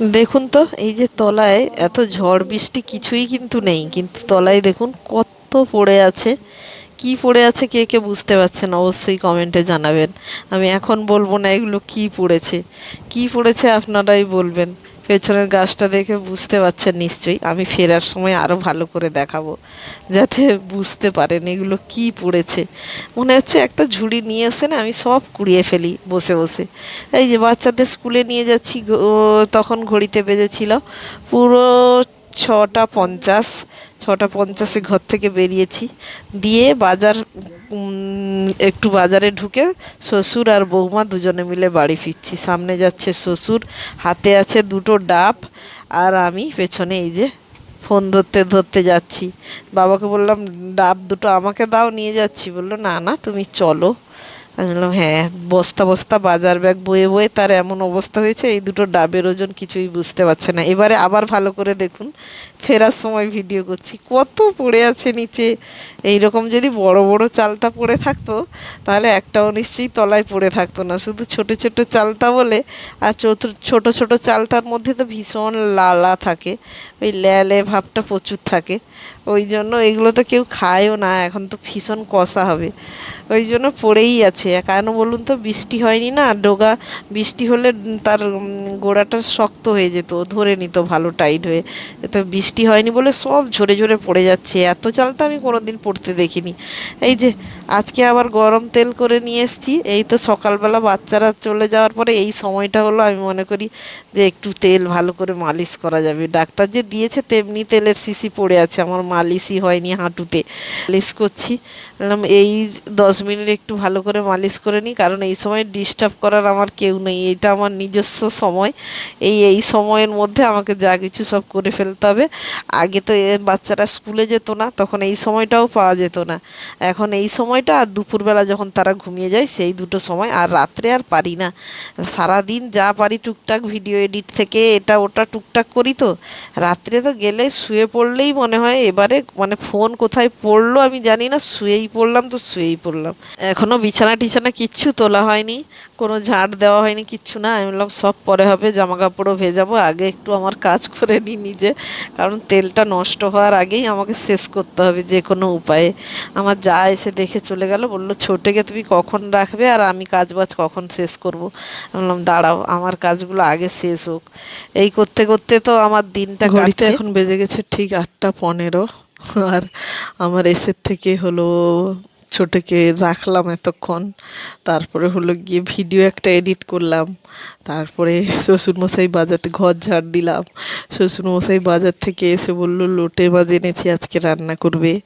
দেখুন তো, এই যে তলায় এত ঝড় বৃষ্টি কিছুই কিন্তু নেই, কিন্তু তলায় দেখুন কত পড়ে আছে। কি পড়ে আছে কে কে বুঝতে পারছেন? অবশ্যই কমেন্টে জানাবেন। আমি এখন বলব না এগুলো কি পড়েছে। কি পড়েছে আপনারাই বলবেন। পেছনের গাছটা দেখে বুঝতে পারছেন নিশ্চয়ই, আমি ফেরার সময় আরও ভালো করে দেখাবো, যাতে বুঝতে পারেন এগুলো কি পড়েছে। মনে হচ্ছে একটা ঝুড়ি নিয়ে এসে না আমি সব কুড়িয়ে ফেলি বসে বসে। এই যে বাচ্চাদের স্কুলে নিয়ে যাচ্ছি তখন ঘড়িতে বেজেছিল পুরো ছটা পঞ্চাশ, ছটা পঞ্চাশে ঘর থেকে বেরিয়েছি। দিয়ে বাজার একটু বাজারে ঢুকে শ্বশুর আর বৌমা দুজনে মিলে বাড়ি ফিরছি। সামনে যাচ্ছে শ্বশুর, হাতে আছে দুটো ডাব আর আমি পেছনে এই যে ফোন ধরতে ধরতে যাচ্ছি। বাবাকে বললাম, ডাব দুটো আমাকে দাও, নিয়ে যাচ্ছি। বলল, না না, তুমি চলো। আমি বললাম হ্যাঁ বস্তা বস্তা বাজার ব্যাগ বয়ে বয়ে তার এমন অবস্থা হয়েছে, এই দুটো ডাবের ওজন কিছুই বুঝতে পারছে না। এবারে আবার ভালো করে দেখুন, ফেরার সময় ভিডিও করছি। কত পড়ে আছে নিচে। এই রকম যদি বড় বড় চালতা পড়ে থাকতো, তাহলে একটাও নিশ্চয়ই তলায় পড়ে থাকতো না। শুধু ছোট ছোট চালতা বলে, আর ছোট ছোট চালতার মধ্যে তো ভীষণ লালা থাকে। ওই ল্যালে ভাবটা প্রচুর থাকে। ওই জন্য এগুলো তো কেউ খায়ও না, এখন তো ভীষণ কষা হবে। ওই জন্য পড়েই আছে। কেন বলুন তো, বৃষ্টি হয়নি না, ডোগা বৃষ্টি হলে তার গোড়াটা শক্ত হয়ে যেত, ধরে নিত ভালো টাইট হয়ে। তো বৃষ্টি হয়নি বলে সব ঝরে ঝরে পড়ে যাচ্ছে। এত চাল তো আমি কোনোদিন পড়তে দেখিনি। এই যে, আজকে আবার গরম তেল করে নিয়ে এসেছি। এই তো সকালবেলা বাচ্চারা চলে যাওয়ার পরে এই সময়টা হলো আমি মনে করি যে একটু তেল ভালো করে মালিশ করা যাবে। ডাক্তার যে দিয়েছে তেমনি তেলের শিশি পড়ে আছে। আমার মালিশই হয়নি হাঁটুতে। মালিশ করছি। এই দশ মিনিট একটু ভালো করে মালিশ করে নিই কারণ এই সময় ডিস্টার্ব করার আমার কেউ নেই। এটা আমার নিজস্ব সময়। এই এই সময়ের মধ্যে আমাকে যা কিছু সব করে ফেলতে হবে। আগে তো বাচ্চারা স্কুলে যেত না, তখন এই সময়টাও পাওয়া যেত না। এখন এই সময়টা আর দুপুরবেলা যখন তারা ঘুমিয়ে যায়, সেই দুটো সময়। আর রাত্রে আর পারি না। সারাদিন যা পারি টুকটাক ভিডিও এডিট থেকে এটা ওটা টুকটাক করি তো। রাত্রে তো গেলে শুয়ে পড়লেই মনে হয়, এবারে মানে ফোন কোথায় পড়ল আমি জানি না, শুয়েই পড়লাম তো শুয়েই পড়লাম। এখনও বিছানা টিছানা কিচ্ছু তোলা হয়নি কোনো ঝাড় দেওয়া হয়নি কিচ্ছু না। আমি বললাম সব পরে হবে জামা কাপড়ও ভেজাবো আগে একটু আমার কাজ করে নিই নিজে কারণ তেলটা নষ্ট হওয়ার আগেই আমাকে শেষ করতে হবে যে কোনো উপায়ে। আমার যা এসে দেখে চলে গেল বলল ছোটেকে তুমি কখন রাখবে আর আমি কাজ বাজ কখন শেষ করব? আমি বললাম দাঁড়াও আমার কাজগুলো আগে শেষ হোক। এই করতে করতে তো আমার দিনটা ঘড়িতে এখন বেজে গেছে ঠিক আটটা পনেরো আর আমার এসের থেকে হলো ছোটকে রাখলাম এতক্ষণ। তারপরে হলো গিয়ে ভিডিও একটা এডিট করলাম। তারপরে শ্বশুরমশাই বাজাতে ঘর ঝাড় দিলাম। শ্বশুরমশাই বাজার থেকে এসে বলল, লোটে মাছ এনেছি, আজকে রান্না করবে।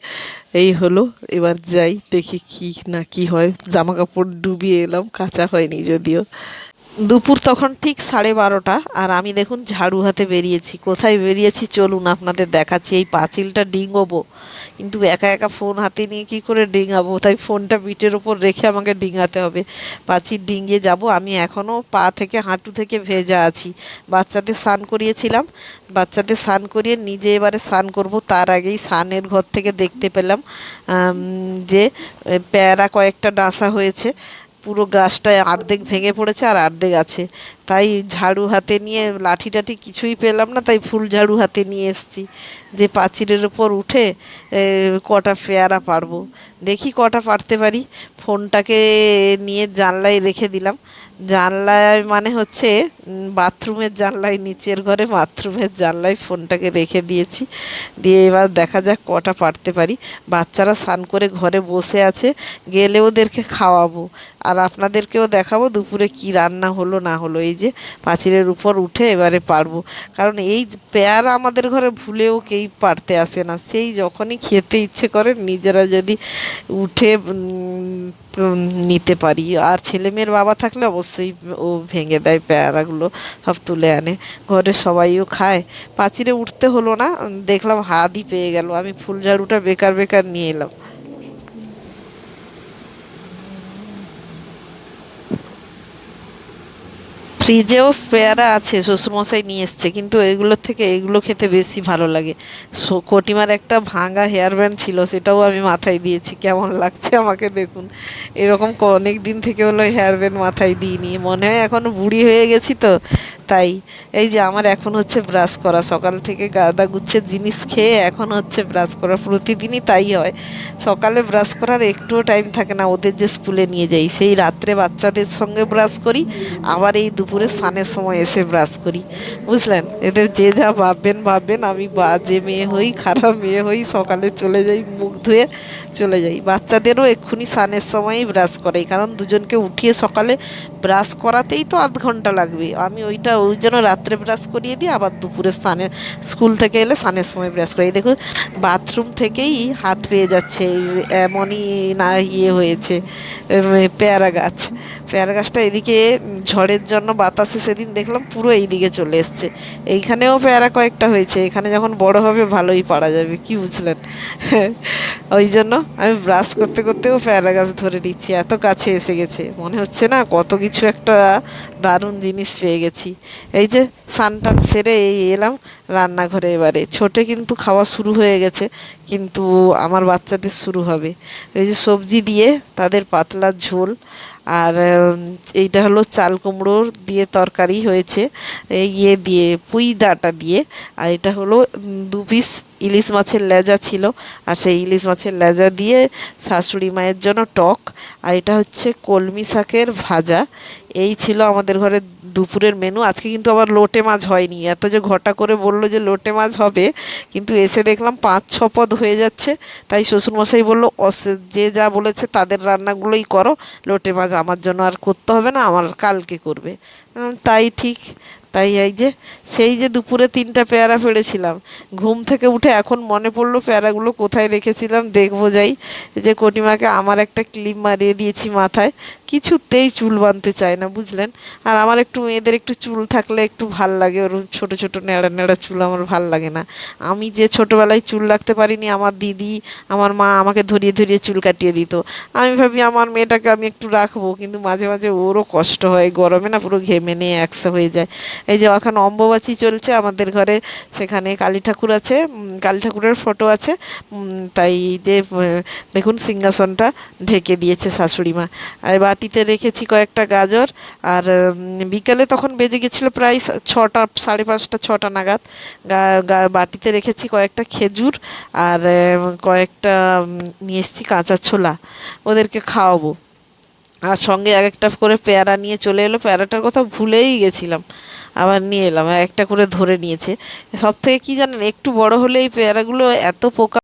এই হলো, এবার যাই, দেখি কি না কি হয়। জামা কাপড় ডুবিয়ে এলাম, কাঁচা হয়নি যদিও। দুপুর তখন ঠিক সাড়ে বারোটা, আর আমি দেখুন ঝাড়ু হাতে বেরিয়েছি। কোথায় বেরিয়েছি চলুন আপনাদের দেখাচ্ছি। এই পাঁচিলটা ডিঙোবো। কিন্তু একা একা ফোন হাতে নিয়ে কি করে ডিঙাবো? তাই ফোনটা বিটের ওপর রেখে আমাকে ডিঙাতে হবে। পাঁচিল ডিঙিয়ে যাব। আমি এখনও পা থেকে হাঁটু থেকে ভেজা আছি। বাচ্চাদের স্নান করিয়েছিলাম। বাচ্চাদের স্নান করিয়ে নিজে এবারে স্নান করব। তার আগেই স্নানের ঘর থেকে দেখতে পেলাম যে প্যারা কয়েকটা ডাঁসা হয়েছে। পুরো গাছটায় অর্ধেক ভেঙে পড়েছে আর অর্ধেক আছে। তাই ঝাড়ু হাতে নিয়ে লাঠি টাঠি কিছুই পেলাম না, তাই ফুল ঝাড়ু হাতে নিয়ে এসেছি। যে পাঁচিলের ওপর উঠে কটা পেয়ারা পারব দেখি কটা পারতে পারি। ফোনটাকে নিয়ে জানলায় রেখে দিলাম। জানলায় মানে হচ্ছে বাথরুমের জানলায়, নিচের ঘরে বাথরুমের জানলায় ফোনটাকে রেখে দিয়েছি। দিয়ে এবার দেখা যাক কটা পারতে পারি। বাচ্চারা স্নান করে ঘরে বসে আছে, গেলে ওদেরকে খাওয়াবো। আর আপনাদেরকেও দেখাবো দুপুরে কি রান্না হলো না হলো। এই যে পাঁচিলের উপর উঠে এবারে পারব। কারণ এই পেয়ারা আমাদের ঘরে ভুলেও কেই পারতে আসে না। সেই যখনই খেতে ইচ্ছে করে নিজেরা যদি উঠে নিতে পারি। আর ছেলে মেয়ের বাবা থাকলে অবশ্যই ও ভেঙে দেয় পেয়ারাগুলো, সব তুলে আনে। ঘরে সবাইও খায়। পাঁচিরে উঠতে হলো না। দেখলাম হাতই পেয়ে গেল। আমি ফুল ঝাড়ুটা বেকার বেকার নিয়ে এলাম। ফ্রিজেও পেয়ারা আছে, শ্বশুরমশাই নিয়ে এসছে, কিন্তু এগুলোর থেকে এগুলো খেতে বেশি ভালো লাগে। কটিমার একটা ভাঙা হেয়ার ব্যান্ড ছিল, সেটাও আমি মাথায় দিয়েছি, কেমন লাগছে আমাকে দেখুন। এরকম অনেক দিন থেকে হলো হেয়ার ব্যান্ড মাথায় দিইনি, মনে হয় এখন বুড়ি হয়ে গেছি তো। তাই। এই যে আমার এখন হচ্ছে ব্রাশ করা, সকাল থেকে গাদা গুচ্ছের জিনিস খেয়ে এখন হচ্ছে ব্রাশ করা, প্রতিদিনই তাই হয়। সকালে ব্রাশ করার একটুও টাইম থাকে না, ওদের যে স্কুলে নিয়ে যাই, সেই রাত্রে বাচ্চাদের সঙ্গে ব্রাশ করি, আবার এই দুপুরে স্নানের সময় এসে ব্রাশ করি। বুঝলেন? এদের যে যা ভাববেন ভাববেন, আমি বাজে মেয়ে হই, খারাপ মেয়ে হই, সকালে চলে যাই, মুখ ধুয়ে চলে যাই। বাচ্চাদেরও এক্ষুনি স্নানের সময়ই ব্রাশ করাই, কারণ দুজনকে উঠিয়ে সকালে ব্রাশ করাতেই তো আধ ঘণ্টা লাগবে। আমি ওইটা ওই জন্য রাত্রে ব্রাশ করিয়ে দিই আবার দুপুরে স্নানে, স্কুল থেকে এলে স্নানের সময় ব্রাশ করি। দেখুন, বাথরুম থেকেই হাত পেয়ে যাচ্ছে এমনই না ইয়ে হয়েছে পেয়ারা গাছ। পেয়ারা গাছটা এদিকে ঝড়ের জন্য বাতাসে সেদিন দেখলাম পুরো এইদিকে চলে এসছে। এইখানেও পেয়ারা কয়েকটা হয়েছে, এখানে যখন বড় হবে ভালোই পারা যাবে, কি বুঝলেন? ওই জন্য আমি ব্রাশ করতে করতেও পেয়ারা গাছ ধরে নিচ্ছি, এত কাছে এসে গেছে। মনে হচ্ছে না কত কিছু একটা দারুণ জিনিস পেয়ে গেছি। এই যে স্নান টান সেরে এই এলাম, রান্নাঘরে এবারে। ছোটে কিন্তু খাওয়া শুরু হয়ে গেছে, কিন্তু আমার বাচ্চাদের শুরু হবে। এই যে সবজি দিয়ে তাদের পাতলা ঝোল, আর এইটা হলো চাল কুমড়োর দিয়ে তরকারি হয়েছে। ইয়ে দিয়ে, পুঁই ডাটা দিয়ে, আর এটা হলো দু পিস ইলিশ মাছের লেজা ছিল, আর সেই ইলিশ মাছের লেজা দিয়ে শাশুড়ি মায়ের জন্য টক, আর এটা হচ্ছে কলমি শাকের ভাজা। এই ছিল আমাদের ঘরে দুপুরের মেনু আজকে কিন্তু আবার লোটে মাছ হয়নি। এত যে ঘটা করে বলল যে লোটে মাছ হবে, কিন্তু এসে দেখলাম পাঁচ, ছ পদ হয়ে যাচ্ছে। তাই শ্বশুরমশাই বলল, "অস- যে যা বলেছে তাদের রান্নাগুলোই করো। লোটে মাছ আমার জন্য আর করতে হবে না, আমার কালকে করবে। তাই ঠিক তাই এই যে, সেই যে দুপুরে তিনটা পেয়ারা পেড়েছিলাম ঘুম থেকে উঠে এখন মনে পড়ল পেয়ারাগুলো কোথায় রেখেছিলাম, দেখব যাই। যে কটিমাকে আমার একটা ক্লিপ মারিয়ে দিয়েছি মাথায় কিছুতেই চুল বাঁধতে চায় না, বুঝলেন? আর আমার একটু মেয়েদের একটু চুল থাকলে একটু ভালো লাগে ওর ছোট ছোট নেড়া নেড়া চুল আমার ভালো লাগে না। আমি যে ছোটোবেলায় চুল রাখতে পারিনি, আমার দিদি, আমার মা আমাকে ধরিয়ে ধরিয়ে চুল কাটিয়ে দিত। আমি ভাবি আমার মেয়েটাকে আমি একটু রাখব, কিন্তু মাঝে মাঝে ওরও কষ্ট হয়, গরমে না পুরো ঘেমে নিয়ে একসা হয়ে যায়। এই যে ওখানে অম্বুবাচী চলছে আমাদের ঘরে, সেখানে কালী ঠাকুর আছে কালী ঠাকুরের ফটো আছে তাই যে দেখুন সিংহাসনটা ঢেকে দিয়েছে শাশুড়ি মা। আর বাটিতে রেখেছি কয়েকটা গাজর আর বিকালে তখন বেজে গেছিল প্রায় ছটা, সাড়ে পাঁচটা, ছটা নাগাদ। বাটিতে রেখেছি কয়েকটা খেজুর আর কয়েকটা নিয়ে এসেছি কাঁচা ছোলা। ওদেরকে খাওয়াবো। আর সঙ্গে এক একটা করে পেয়ারা নিয়ে চলে এলো। পেয়ারাটার কথা ভুলেই গেছিলাম। আবার নিয়ে এলাম। একটা করে ধরে নিয়েছে। সব থেকে কী জানেন, একটু বড় হলে এই পেয়ারাগুলো এত পোকা